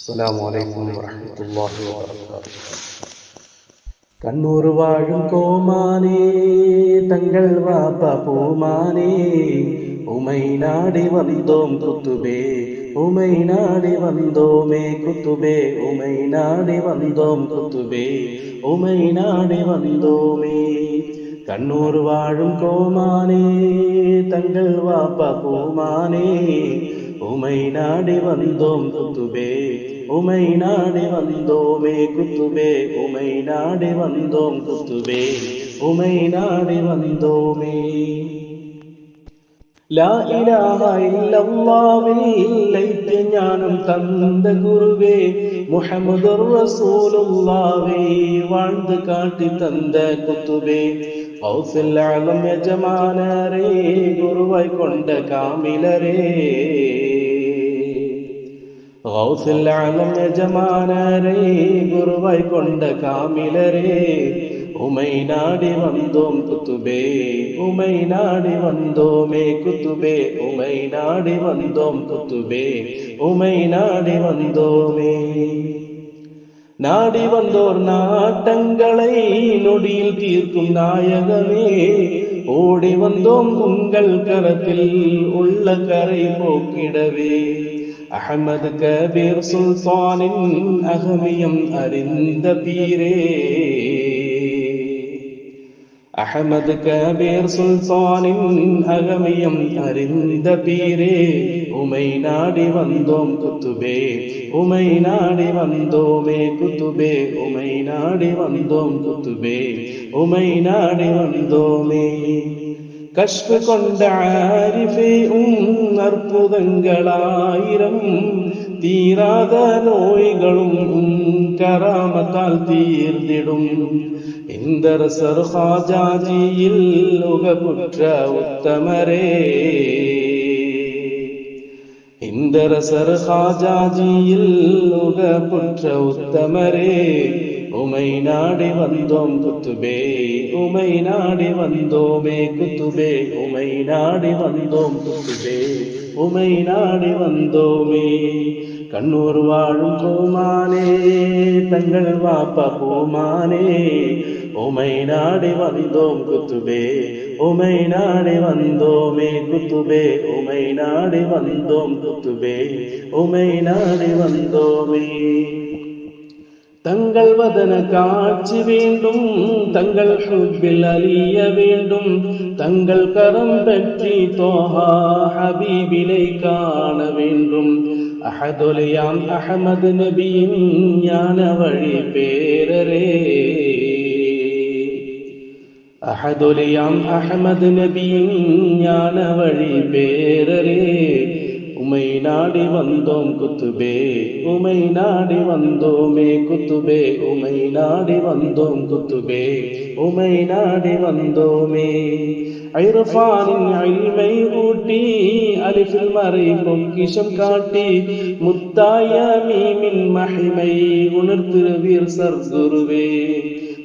അസ്സാം വലൈക്കും വാഹമത്തല്ലാഹി വാബർകാത്തു കണ്ണൂർ വാഴും കോമാനേ തങ്ങൾ വാപ്പ പൂമാനേ ഉമൈ നാടി വന്നോം കുത്തുബേ ഉമൈ നാടി വന്നോമേ കുത്തുബേ ഉമൈ നാടി വന്നോം കുത്തുബേ ഉമൈ നാടി വന്നോമേ കണ്ണൂർ വാഴും കോമാനേ തങ്ങൾ വാപ്പ പൂമാനേ உமை நாடி வந்தோம் குத்துபே உமை நாடி வந்தோமே குத்துபே உமை நாடி வந்தோம் குத்துபே உமை நாடி வந்தோமே லா இலாஹ இல்லல்லாஹ்வில் லைத்து ஞானம் தந்த குருவே முஹம்மதுர் ரசூலுல்லாஹ்வே வாழ்ந்து காட்டி தந்த குத்துபே ஔஃபில் அலம் எஜமானரே குருவாய் கொண்ட காமிலரே ഗൗസിൽ ആലം യജമാനരേ ഗുരുവായി കൊണ്ട കാമിലരേ ഉമൈ നാടി വന്തോം കുത്തുബേ ഉമൈ നാടി വന്തോമേ കുത്തുബേ ഉമൈ നാടി വന്തോം കുത്തുബേ ഉമൈ നാടി വന്തോമേ நாடி வந்தோர் நாட்டங்களை நொடியில் தீர்க்கும் நாயகமே ஓடி வந்தோம் உங்கள் கரத்தில் உள்ள கரை போக்கிடவே அகமது கபீர் சுல்தானின் அகமியம் அறிந்த பீரே. அகமது கபீர் சுல்தானின் அகமியம் அறிந்த பீரே. உமை நாடி வந்தோம் குத்துபே உமை நாடி வந்தோமே குத்துபே. உமை நாடி வந்தோம் குத்துபே உமை நாடி வந்தோமே. കശ്പ കൊണ്ട ആരിഫെ ഉന്നർപ്പുതങ്ങളായിരം തീരാത നോയികളും കറാമത്താൽ തീർന്നിടും. ഇന്ദർ സർഹാജാജിയിൽ ലോകപുത്ര ഉത്തമരേ. ഇന്ദർ സർഹാജാജിയിൽ ലോകപുത്ര ഉത്തമരേ. உமை நாடி வந்தோம் குத்துபே உமை நாடி வந்தோமே குத்துபே உமை நாடி வந்தோம் குத்துபே உமை நாடி வந்தோமே. கண்ணூர் வாழும் கோமானே தங்கள் வாப்பா கோமானே உமை நாடி வந்தோம் குத்துபே உமை நாடி வந்தோமே குத்துபே உமை நாடி வந்தோம் குத்துபே உமை நாடி வந்தோமே. தங்கள் வதன காட்சி வேண்டும் தங்கள் ஹுப்பில் அலிய வேண்டும் தங்கள் கரம் பற்றி தோஹா ஹபீபிலை காண வேண்டும். அஹதுலியாம் அஹமது நபியின் ஞான வழி பேரரே. அஹதுலியாம் அஹமது நபியின் ஞான வழி பேரரே. உமை நாடி வந்தோம் குத்துபே உமை நாடி வந்தோமே குத்துபே உமை நாடி வந்தோம் குத்துபே உமை நாடி வந்தோமே. ஐரஃபானின் அழிமை ஊட்டி அலிஃபில் மறை பொக்கிஷம் காட்டி முத்தாய மீமின் மகிமை உணர்த்திருவீர் குருவே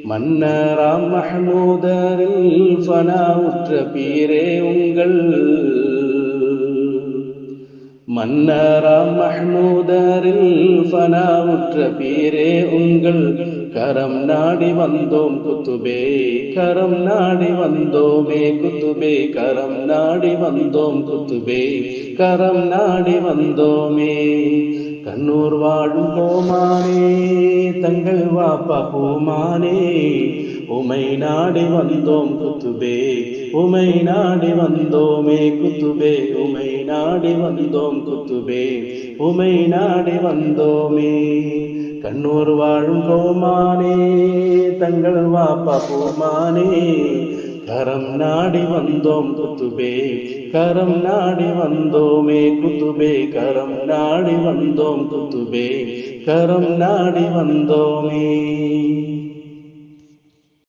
மன்னராம் மஹமூதரில் ஃபனா உற்ற பீரே உங்கள் மன்னராம் மஹ்மூதரில் ஃபனாவுற்ற பீரே உங்கள். கரம் நாடி வந்தோம் குத்துபே கரம் நாடி வந்தோமே குத்துபே கரம் நாடி வந்தோம் குத்துபே கரம் நாடி வந்தோமே. கண்ணூர் வாழும் கோமானே தங்கள் வாப்பா கோமானே உமை நாடி வந்தோம் குத்துபே உமை நாடி வந்தோமே குத்துபே உமை நாடி வந்தோம் குத்துபே. உமை நாடி வந்தோமே கண்ணூர் வாழும் கோமானே தங்கள் வாப்பா போமானே. கரம் நாடி வந்தோம் குத்துபே கரம் நாடி வந்தோமே குத்துபே. கரம் நாடி வந்தோம் குத்துபே கரம் நாடி வந்தோமே.